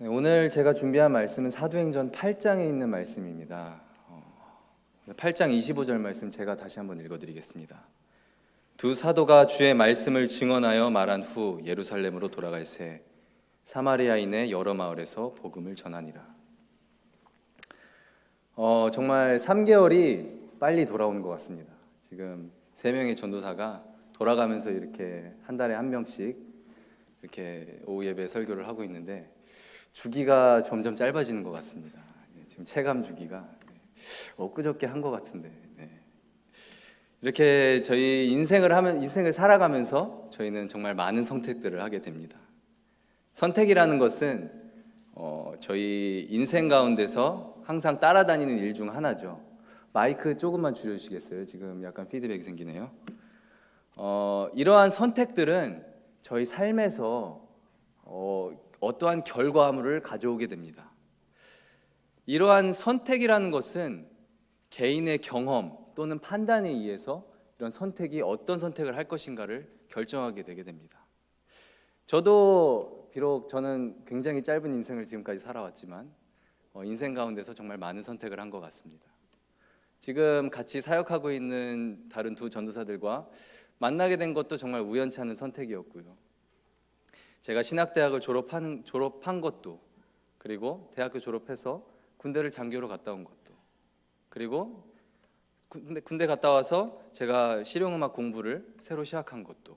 네, 오늘 제가 준비한 말씀은 사도행전 8장에 있는 말씀입니다. 어, 8장 25절 말씀 제가 다시 한번 읽어드리겠습니다. 두 사도가 주의 말씀을 증언하여 말한 후 예루살렘으로 돌아갈 새 사마리아인의 여러 마을에서 복음을 전하니라. 어, 정말 3개월이 빨리 돌아온 것 같습니다. 지금 세 명의 전도사가 돌아가면서 이렇게 한 달에 한 명씩 이렇게 오후 예배 설교를 하고 있는데 주기가 점점 짧아지는 것 같습니다. 예, 지금 체감 주기가 네. 엊그저께 한 것 같은데 네. 이렇게 저희 인생을 하면 인생을 살아가면서 저희는 정말 많은 선택들을 하게 됩니다. 선택이라는 것은 어, 저희 인생 가운데서 항상 따라다니는 일 중 하나죠. 마이크 조금만 줄여주시겠어요? 지금 약간 피드백이 생기네요. 어, 이러한 선택들은 저희 삶에서 어, 어떠한 결과물을 가져오게 됩니다. 이러한 선택이라는 것은 개인의 경험 또는 판단에 의해서 이런 선택이 어떤 선택을 할 것인가를 결정하게 되게 됩니다. 저도 비록 저는 굉장히 짧은 인생을 지금까지 살아왔지만 어, 인생 가운데서 정말 많은 선택을 한 것 같습니다. 지금 같이 사역하고 있는 다른 두 전도사들과 만나게 된 것도 정말 우연치 않은 선택이었고요. 제가 신학대학을 졸업한 졸업한 것도 그리고 대학교 졸업해서 군대를 장교로 갔다 온 것도 그리고 군대, 군대 갔다 와서 제가 실용음악 공부를 새로 시작한 것도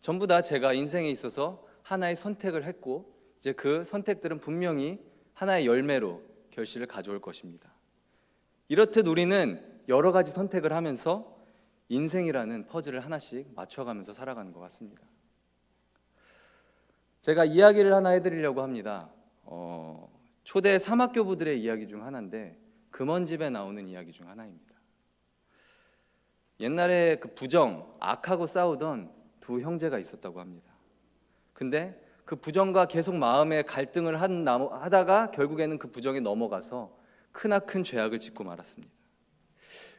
전부 다 제가 인생에 있어서 하나의 선택을 했고 이제 그 선택들은 분명히 하나의 열매로 결실을 가져올 것입니다. 이렇듯 우리는 여러 가지 선택을 하면서 인생이라는 퍼즐을 하나씩 맞춰가면서 살아가는 것 같습니다. 제가 이야기를 하나 해드리려고 합니다. 어, 초대 사막교부들의 이야기 중 하나인데 금원집에 나오는 이야기 중 하나입니다. 옛날에 그 부정, 악하고 싸우던 두 형제가 있었다고 합니다. 근데 그 부정과 계속 마음의 갈등을 한 하다가 결국에는 그 부정에 넘어가서 크나큰 죄악을 짓고 말았습니다.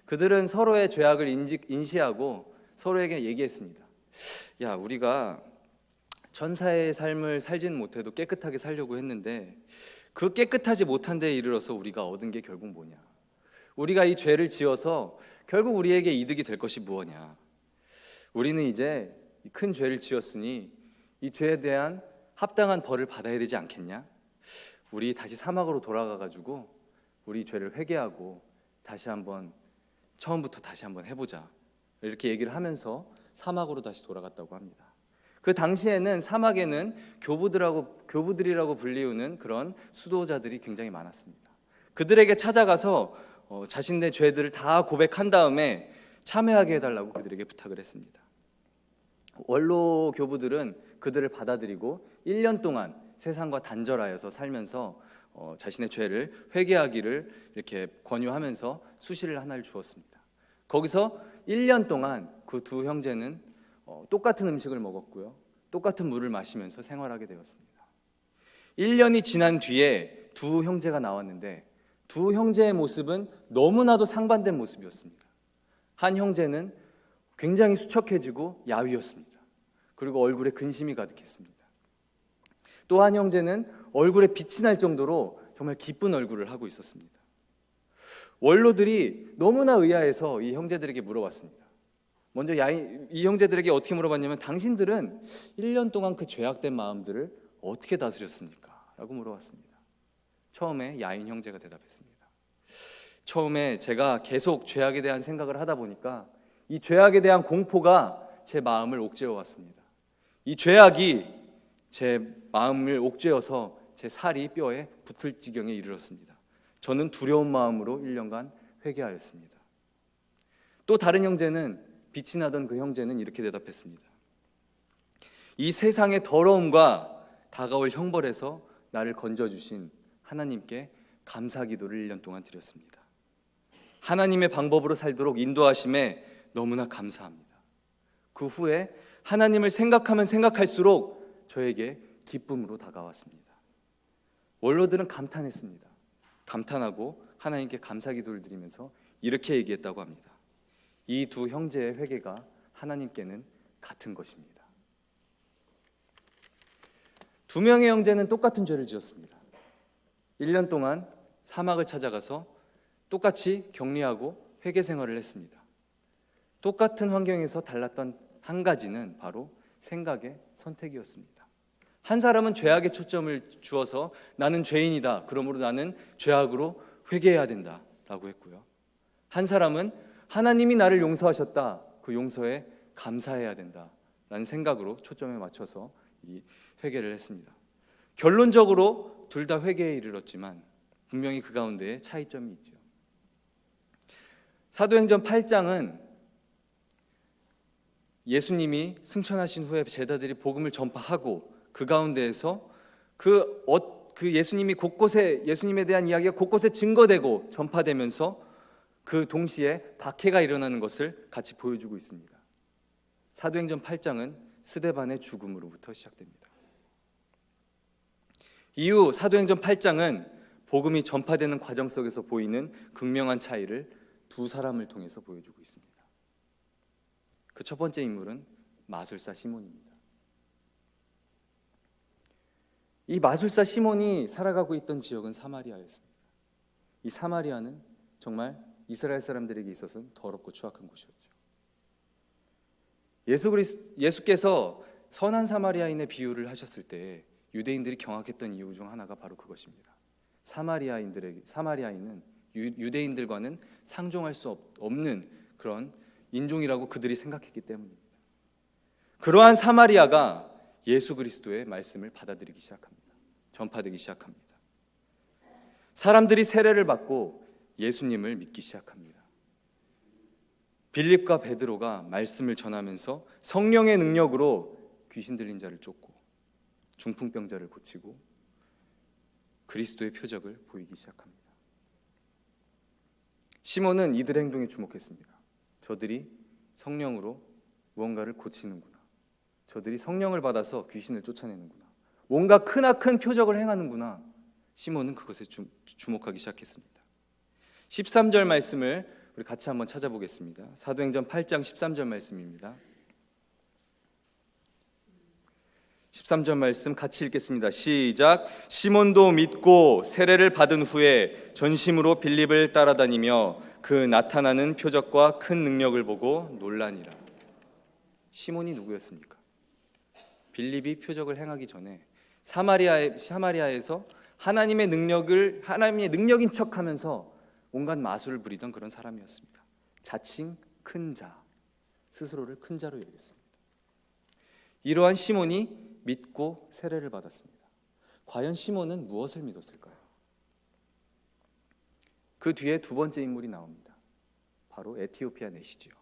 그들은 서로의 죄악을 인지, 인시하고 서로에게 얘기했습니다. 야, 우리가 천사의 삶을 살지는 못해도 깨끗하게 살려고 했는데 그 깨끗하지 못한 데에 이르러서 우리가 얻은 게 결국 뭐냐? 우리가 이 죄를 지어서 결국 우리에게 이득이 될 것이 무엇냐? 우리는 이제 큰 죄를 지었으니 이 죄에 대한 합당한 벌을 받아야 되지 않겠냐? 우리 다시 사막으로 돌아가 가지고 우리 죄를 회개하고 다시 한번 처음부터 다시 한번 해보자 이렇게 얘기를 하면서 사막으로 다시 돌아갔다고 합니다. 그 당시에는 사막에는 교부들하고 교부들이라고 불리우는 그런 수도자들이 굉장히 많았습니다. 그들에게 찾아가서 어, 자신의 죄들을 다 고백한 다음에 참여하게 해달라고 그들에게 부탁을 했습니다. 원로 교부들은 그들을 받아들이고 1년 동안 세상과 단절하여서 살면서 어, 자신의 죄를 회개하기를 이렇게 권유하면서 수시를 하나를 주었습니다. 거기서 1년 동안 그 두 형제는 어, 똑같은 음식을 먹었고요. 똑같은 물을 마시면서 생활하게 되었습니다. 1년이 지난 뒤에 두 형제가 나왔는데 두 형제의 모습은 너무나도 상반된 모습이었습니다. 한 형제는 굉장히 수척해지고 야위였습니다. 그리고 얼굴에 근심이 가득했습니다. 또 한 형제는 얼굴에 빛이 날 정도로 정말 기쁜 얼굴을 하고 있었습니다. 원로들이 너무나 의아해서 이 형제들에게 물어봤습니다. 먼저 야인, 이 형제들에게 어떻게 물어봤냐면 당신들은 1년 동안 그 죄악된 마음들을 어떻게 다스렸습니까? 라고 물어봤습니다. 처음에 야인 형제가 대답했습니다. 처음에 제가 계속 죄악에 대한 생각을 하다 보니까 이 죄악에 대한 공포가 제 마음을 옥죄어 왔습니다. 이 죄악이 제 마음을 옥죄어서 제 살이 뼈에 붙을 지경에 이르렀습니다. 저는 두려운 마음으로 1년간 회개하였습니다. 또 다른 형제는 빛이 나던 그 형제는 이렇게 대답했습니다. 이 세상의 더러움과 다가올 형벌에서 나를 건져 주신 하나님께 감사 기도를 1년 동안 드렸습니다. 하나님의 방법으로 살도록 인도하심에 너무나 감사합니다. 그 후에 하나님을 생각하면 생각할수록 저에게 기쁨으로 다가왔습니다. 원로들은 감탄했습니다. 감탄하고 하나님께 감사 기도를 드리면서 이렇게 얘기했다고 합니다. 이 두 형제의 회개가 하나님께는 같은 것입니다. 두 명의 형제는 똑같은 죄를 지었습니다. 1년 동안 사막을 찾아가서 똑같이 격리하고 회개 생활을 했습니다. 똑같은 환경에서 달랐던 한 가지는 바로 생각의 선택이었습니다. 한 사람은 죄악에 초점을 주어서 나는 죄인이다. 그러므로 나는 죄악으로 회개해야 된다 라고 했고요. 한 사람은 하나님이 나를 용서하셨다. 그 용서에 감사해야 된다 라는 생각으로 초점에 맞춰서 이 회개를 했습니다. 결론적으로 둘 다 회개에 이르렀지만 분명히 그 가운데에 차이점이 있죠. 사도행전 8장은 예수님이 승천하신 후에 제자들이 복음을 전파하고 그 가운데에서 그, 어, 그 예수님이 곳곳에 예수님에 대한 이야기가 곳곳에 증거되고 전파되면서 그 동시에 박해가 일어나는 것을 같이 보여주고 있습니다. 사도행전 8장은 스데반의 죽음으로부터 시작됩니다. 이후 사도행전 8장은 복음이 전파되는 과정 속에서 보이는 극명한 차이를 두 사람을 통해서 보여주고 있습니다. 그 첫 번째 인물은 마술사 시몬입니다. 이 마술사 시몬이 살아가고 있던 지역은 사마리아였습니다. 이 사마리아는 정말 이스라엘 사람들에게 있어서는 더럽고 추악한 곳이었죠. 예수 그리스 예수께서 선한 사마리아인의 비유를 하셨을 때 유대인들이 경악했던 이유 중 하나가 바로 그것입니다. 사마리아인들에게 사마리아인은 유, 대인들과는 상종할 수 없, 없는 그런 인종이라고 그들이 생각했기 때문입니다. 그러한 사마리아가 예수 그리스도의 말씀을 받아들이기 시작합니다. 전파되기 시작합니다. 사람들이 세례를 받고 예수님을 믿기 시작합니다. 빌립과 베드로가 말씀을 전하면서 성령의 능력으로 귀신 들린 자를 쫓고 중풍병자를 고치고 그리스도의 표적을 보이기 시작합니다. 시몬은 이들의 행동에 주목했습니다. 저들이 성령으로 무언가를 고치는구나. 저들이 성령을 받아서 귀신을 쫓아내는구나. 뭔가 크나큰 표적을 행하는구나. 시몬은 그것에 주, 주목하기 시작했습니다. 13절 말씀을 우리 같이 한번 찾아보겠습니다. 사도행전 8장 13절 말씀입니다. 13절 말씀 같이 읽겠습니다. 시작. 시몬도 믿고 세례를 받은 후에 전심으로 빌립을 따라다니며 그 나타나는 표적과 큰 능력을 보고 놀라니라. 시몬이 누구였습니까? 빌립이 표적을 행하기 전에 사마리아 사마리아에서 하나님의 능력을 하나님의 능력인 척하면서 온갖 마술을 부리던 그런 사람이었습니다. 자칭 큰 자, 스스로를 큰 자로 여겼습니다. 이러한 시몬이 믿고 세례를 받았습니다. 과연 시몬은 무엇을 믿었을까요? 그 뒤에 두 번째 인물이 나옵니다. 바로 에티오피아 내시지요.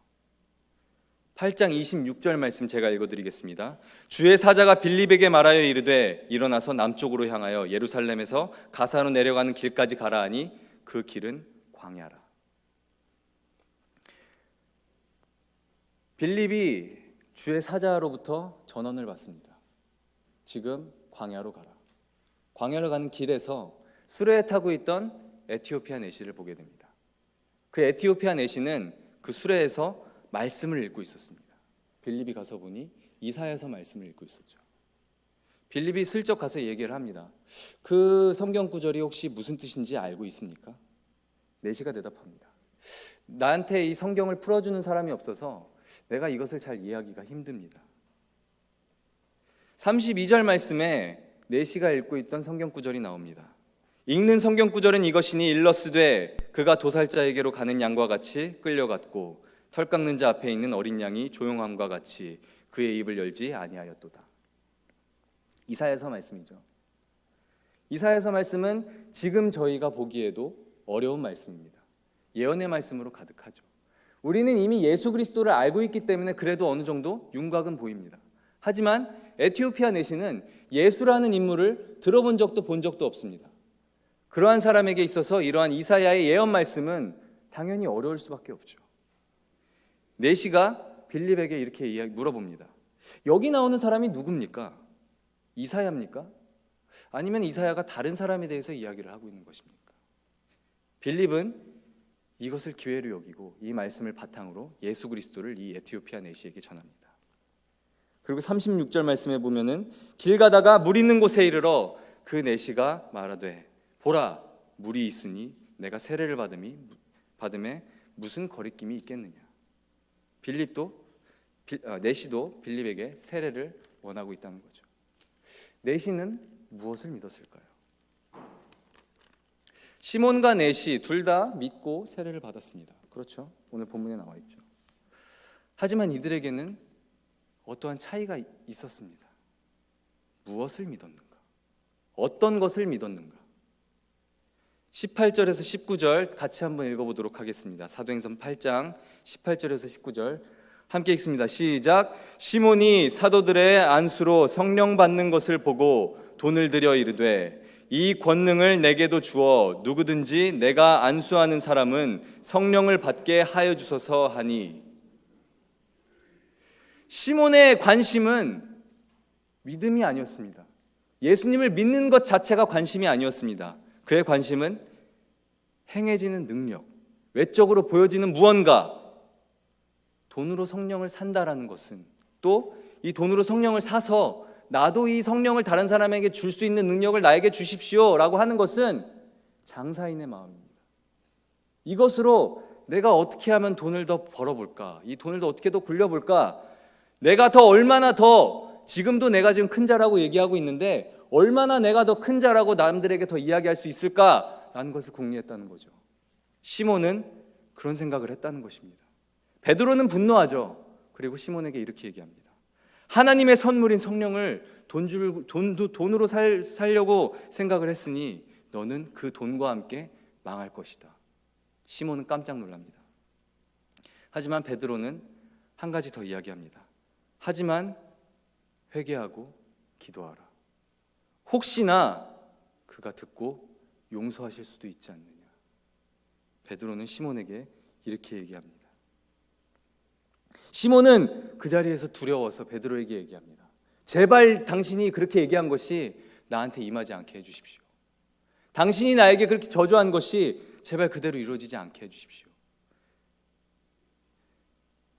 8장 26절 말씀 제가 읽어드리겠습니다. 주의 사자가 빌립에게 말하여 이르되 일어나서 남쪽으로 향하여 예루살렘에서 가사로 내려가는 길까지 가라 하니 그 길은 광야라. 빌립이 주의 사자로부터 전언을 받습니다. 지금 광야로 가라. 광야로 가는 길에서 수레에 타고 있던 에티오피아 내시를 보게 됩니다. 그 에티오피아 내시는 그 수레에서 말씀을 읽고 있었습니다. 빌립이 가서 보니 이사야서 말씀을 읽고 있었죠. 빌립이 슬쩍 가서 얘기를 합니다. 그 성경 구절이 혹시 무슨 뜻인지 알고 있습니까? 내시가 대답합니다. 나한테 이 성경을 풀어주는 사람이 없어서 내가 이것을 잘 이해하기가 힘듭니다. 32절 말씀에 네시가 읽고 있던 성경 구절이 나옵니다. 읽는 성경 구절은 이것이니 일러스되 그가 도살자에게로 가는 양과 같이 끌려갔고 털 깎는 자 앞에 있는 어린 양이 조용함과 같이 그의 입을 열지 아니하였도다. 이사야서 말씀이죠. 이사야서 말씀은 지금 저희가 보기에도 어려운 말씀입니다. 예언의 말씀으로 가득하죠. 우리는 이미 예수 그리스도를 알고 있기 때문에 그래도 어느 정도 윤곽은 보입니다. 하지만 에티오피아 내시는 예수라는 인물을 들어본 적도 본 적도 없습니다. 그러한 사람에게 있어서 이러한 이사야의 예언 말씀은 당연히 어려울 수밖에 없죠. 내시가 빌립에게 이렇게 물어봅니다. 여기 나오는 사람이 누굽니까? 이사야입니까? 아니면 이사야가 다른 사람에 대해서 이야기를 하고 있는 것입니까? 빌립은 이것을 기회로 여기고 이 말씀을 바탕으로 예수 그리스도를 이 에티오피아 내시에게 전합니다. 그리고 36절 말씀에 보면은 길 가다가 물 있는 곳에 이르러 그 내시가 말하되 보라 물이 있으니 내가 세례를 받음이 받음에 무슨 거리낌이 있겠느냐. 빌립도 빌- 어, 내시도 빌립에게 세례를 원하고 있다는 거죠. 내시는 무엇을 믿었을까요? 시몬과 내시 둘다 믿고 세례를 받았습니다. 그렇죠? 오늘 본문에 나와 있죠. 하지만 이들에게는 어떠한 차이가 이- 있었습니다. 무엇을 믿었는가? 어떤 것을 믿었는가? 18절에서 19절 같이 한번 읽어보도록 하겠습니다. 사도행전 8장 18절에서 19절 함께 읽습니다. 시작. 시몬이 사도들의 안수로 성령 받는 것을 보고 돈을 들여 이르되 이 권능을 내게도 주어 누구든지 내가 안수하는 사람은 성령을 받게 하여 주소서 하니 시몬의 관심은 믿음이 아니었습니다. 예수님을 믿는 것 자체가 관심이 아니었습니다. 그의 관심은 행해지는 능력, 외적으로 보여지는 무언가, 돈으로 성령을 산다라는 것은 또 이 돈으로 성령을 사서 나도 이 성령을 다른 사람에게 줄 수 있는 능력을 나에게 주십시오 라고 하는 것은 장사인의 마음입니다. 이것으로 내가 어떻게 하면 돈을 더 벌어볼까? 이 돈을 더 어떻게 더 굴려볼까? 내가 더 얼마나 더 지금도 내가 지금 큰 자라고 얘기하고 있는데 얼마나 내가 더 큰 자라고 남들에게 더 이야기할 수 있을까 라는 것을 궁리했다는 거죠. 시몬은 그런 생각을 했다는 것입니다. 베드로는 분노하죠. 그리고 시몬에게 이렇게 얘기합니다. 하나님의 선물인 성령을 돈 줄, 돈, 돈으로 살, 살려고 생각을 했으니 너는 그 돈과 함께 망할 것이다. 시몬은 깜짝 놀랍니다. 하지만 베드로는 한 가지 더 이야기합니다. 하지만 회개하고 기도하라. 혹시나 그가 듣고 용서하실 수도 있지 않느냐. 베드로는 시몬에게 이렇게 얘기합니다. 시몬은 그 자리에서 두려워서 베드로에게 얘기합니다. 제발 당신이 그렇게 얘기한 것이 나한테 임하지 않게 해 주십시오. 당신이 나에게 그렇게 저주한 것이 제발 그대로 이루어지지 않게 해 주십시오.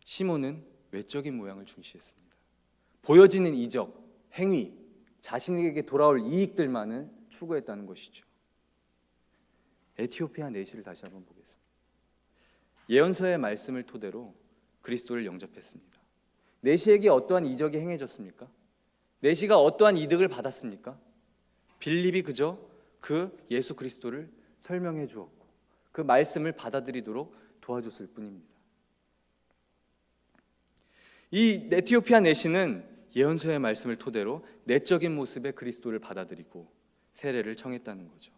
시몬은 외적인 모양을 중시했습니다. 보여지는 이적, 행위, 자신에게 돌아올 이익들만을 추구했다는 것이죠. 에티오피아 내시를 다시 한번 보겠습니다. 예언서의 말씀을 토대로 그리스도를 영접했습니다. 내시에게 어떠한 이적이 행해졌습니까? 내시가 어떠한 이득을 받았습니까? 빌립이 그저 그 예수 그리스도를 설명해 주었고 그 말씀을 받아들이도록 도와줬을 뿐입니다. 이 에티오피아 내시는 예언서의 말씀을 토대로 내적인 모습의 그리스도를 받아들이고 세례를 청했다는 거죠.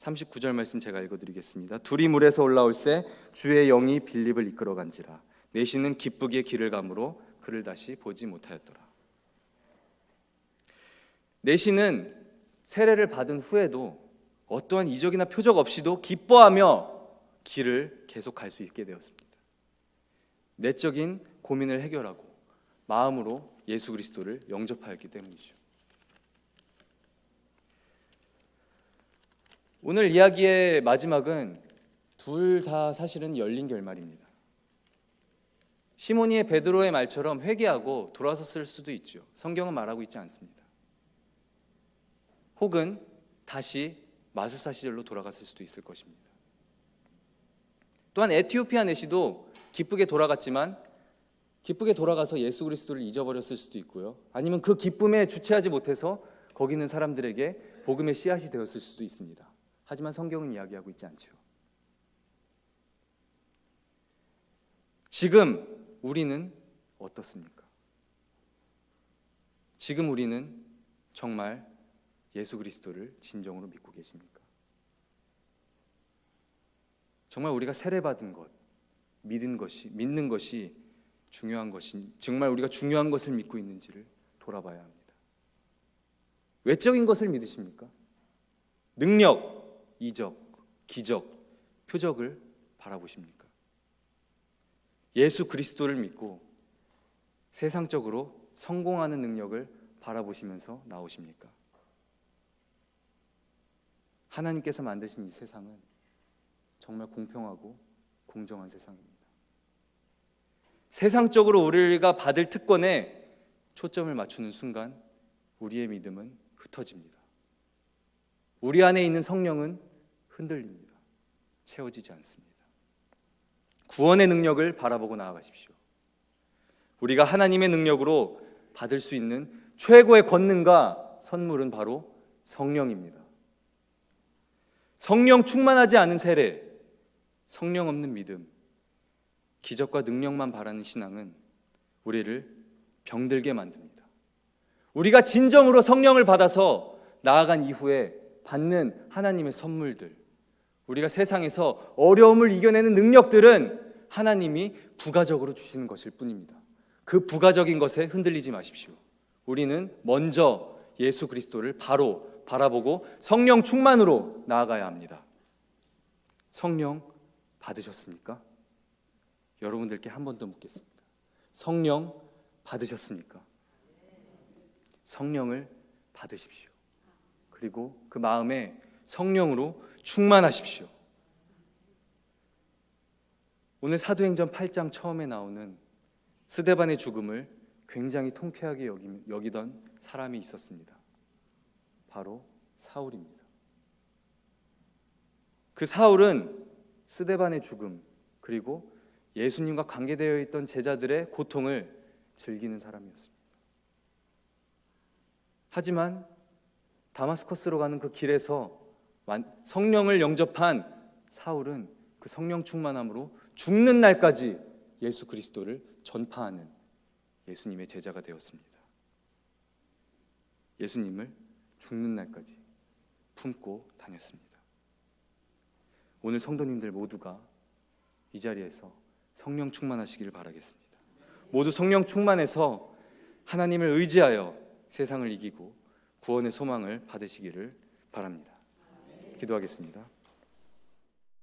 39절 말씀 제가 읽어드리겠습니다. 둘이 물에서 올라올새 주의 영이 빌립을 이끌어간지라 내시는 기쁘게 길을 가므로 그를 다시 보지 못하였더라. 내시는 세례를 받은 후에도 어떠한 이적이나 표적 없이도 기뻐하며 길을 계속 갈 수 있게 되었습니다. 내적인 고민을 해결하고 마음으로 예수 그리스도를 영접하였기 때문이죠. 오늘 이야기의 마지막은 둘 다 사실은 열린 결말입니다. 시모니의 베드로의 말처럼 회개하고 돌아섰을 수도 있죠. 성경은 말하고 있지 않습니다. 혹은 다시 마술사 시절로 돌아갔을 수도 있을 것입니다. 또한 에티오피아 내시도 기쁘게 돌아갔지만 기쁘게 돌아가서 예수 그리스도를 잊어버렸을 수도 있고요. 아니면 그 기쁨에 주체하지 못해서 거기 있는 사람들에게 복음의 씨앗이 되었을 수도 있습니다. 하지만 성경은 이야기하고 있지 않죠. 지금 우리는 어떻습니까? 지금 우리는 정말 예수 그리스도를 진정으로 믿고 계십니까? 정말 우리가 세례받은 것, 믿은 것이 믿는 것이 중요한 것인 정말 우리가 중요한 것을 믿고 있는지를 돌아봐야 합니다. 외적인 것을 믿으십니까? 능력, 이적, 기적, 표적을 바라보십니까? 예수 그리스도를 믿고 세상적으로 성공하는 능력을 바라보시면서 나오십니까? 하나님께서 만드신 이 세상은 정말 공평하고 공정한 세상입니다. 세상적으로 우리가 받을 특권에 초점을 맞추는 순간 우리의 믿음은 흩어집니다. 우리 안에 있는 성령은 흔들립니다. 채워지지 않습니다. 구원의 능력을 바라보고 나아가십시오. 우리가 하나님의 능력으로 받을 수 있는 최고의 권능과 선물은 바로 성령입니다. 성령 충만하지 않은 세례, 성령 없는 믿음, 기적과 능력만 바라는 신앙은 우리를 병들게 만듭니다. 우리가 진정으로 성령을 받아서 나아간 이후에 받는 하나님의 선물들, 우리가 세상에서 어려움을 이겨내는 능력들은 하나님이 부가적으로 주시는 것일 뿐입니다. 그 부가적인 것에 흔들리지 마십시오. 우리는 먼저 예수 그리스도를 바로 바라보고 성령 충만으로 나아가야 합니다. 성령 받으셨습니까? 여러분들께 한 번 더 묻겠습니다. 성령 받으셨습니까? 성령을 받으십시오. 그리고 그 마음에 성령으로 충만하십시오. 오늘 사도행전 8장 처음에 나오는 스데반의 죽음을 굉장히 통쾌하게 여기, 여기 던 사람이 있었습니다. 바로 사울입니다. 그 사울은 스데반의 죽음 그리고 예수님과 관계되어 있던 제자들의 고통을 즐기는 사람이었습니다. 하지만 다마스커스로 가는 그 길에서 성령을 영접한 사울은 그 성령 충만함으로 죽는 날까지 예수 그리스도를 전파하는 예수님의 제자가 되었습니다. 예수님을 죽는 날까지 품고 다녔습니다. 오늘 성도님들 모두가 이 자리에서 성령 충만하시기를 바라겠습니다. 모두 성령 충만해서 하나님을 의지하여 세상을 이기고 구원의 소망을 받으시기를 바랍니다. 기도하겠습니다.